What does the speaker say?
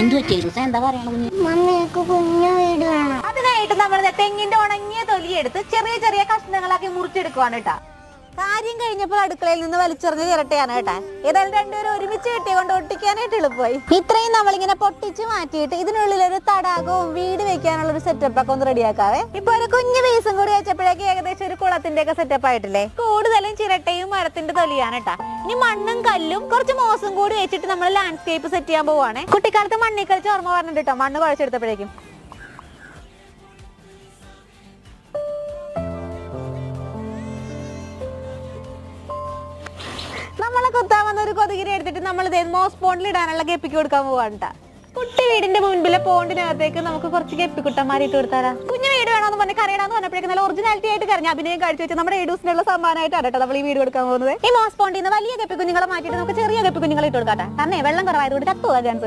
എന്തു പറ്റി ഐഡൂസ എന്താ പറയണ കുഞ്ഞ്? മമ്മിക്ക് കുഞ്ഞു വീട് വേണം. അതിനായിട്ട് നമ്മൾ തെങ്ങിന്റെ ഉണങ്ങിയ തൊലിയെടുത്ത് ചെറിയ ചെറിയ കഷ്ണങ്ങളാക്കി മുറിച്ചെടുക്കുവാണ് കേട്ടാ. കാര്യം കഴിഞ്ഞപ്പോൾ അടുക്കളയിൽ നിന്ന് വലിച്ചെറിഞ്ഞ ചിരട്ടയാണ് കേട്ടാ. ഏതായാലും രണ്ടുപേരും ഒരുമിച്ച് കിട്ടിയ കൊണ്ട് ഒട്ടിക്കാനായിട്ട് എളുപ്പമായി. ഇത്രയും നമ്മളിങ്ങനെ പൊട്ടിച്ച് മാറ്റിയിട്ട് ഇതിനുള്ളിൽ ഒരു തടാകവും വീട് വെക്കാനുള്ള ഒരു സെറ്റപ്പ് ഒക്കെ ഒന്ന് റെഡിയാക്കാവേ ഇപ്പൊ വെച്ചപ്പോഴേക്ക് ഏകദേശം ഒരു കുളത്തിന്റെ ഒക്കെ സെറ്റപ്പ് ആയിട്ടില്ലേ? കൂടുതലും ചിരട്ടയും മരത്തിന്റെ തൊലിയാണ് കേട്ടാ ഇനി മണ്ണും കല്ലും കുറച്ച് മോസും കൂടി വെച്ചിട്ട് നമ്മൾ ലാൻഡ്സ്കേപ്പ് സെറ്റ് ചെയ്യാൻ പോവാണ്. കുട്ടിക്കാലത്ത് മണ്ണിൽ കളിച്ച് ഓർമ്മ പറഞ്ഞിട്ട് കേട്ടോ മണ്ണ് കുഴച്ചെടുത്തപ്പോഴേക്കും. നമ്മളെ കുത്താൻ വന്ന ഒരു കൊതുകിനെ എടുത്തിട്ട് നമ്മൾ മോസ് പോണ്ടിൽ ഇടാനുള്ള ഗപ്പിക്ക് കൊടുക്കാൻ പോവാണ് ട്ടാ. കുട്ടി വീടിന്റെ മുൻപിലെ പോണ്ടിനകത്തേക്ക് നമുക്ക് കുറച്ച് ഗപ്പിക്കുട്ടന്മാരെ ഇട്ട് കൊടുത്താലാ? പറഞ്ഞ് കരയണമെന്ന് പറഞ്ഞപ്പോഴേക്കും നല്ല ഒറിജിനാലിറ്റി ആയിട്ട് കരഞ്ഞ അഭിനയം കാഴ്ച വെച്ച് നമ്മുടെ എഡൂസിനുള്ള സമ്മാനമായിട്ടാണ് കേട്ടോ നമ്മൾ ഈ വീട് കൊടുക്കാൻ പോകുന്നത് ഈ മോസ്പോണ്ടിന്ന് വലിയ ഗപ്പി കുഞ്ഞുങ്ങളെ മാറ്റിയിട്ട് നമുക്ക് ചെറിയ ഗപ്പി കുഞ്ഞുങ്ങളെ ഇട്ട് കൊടുക്കാം. കാരണം വെള്ളം കുറവായതുകൊണ്ട് ചത്തുപോകാൻ ചാൻസ്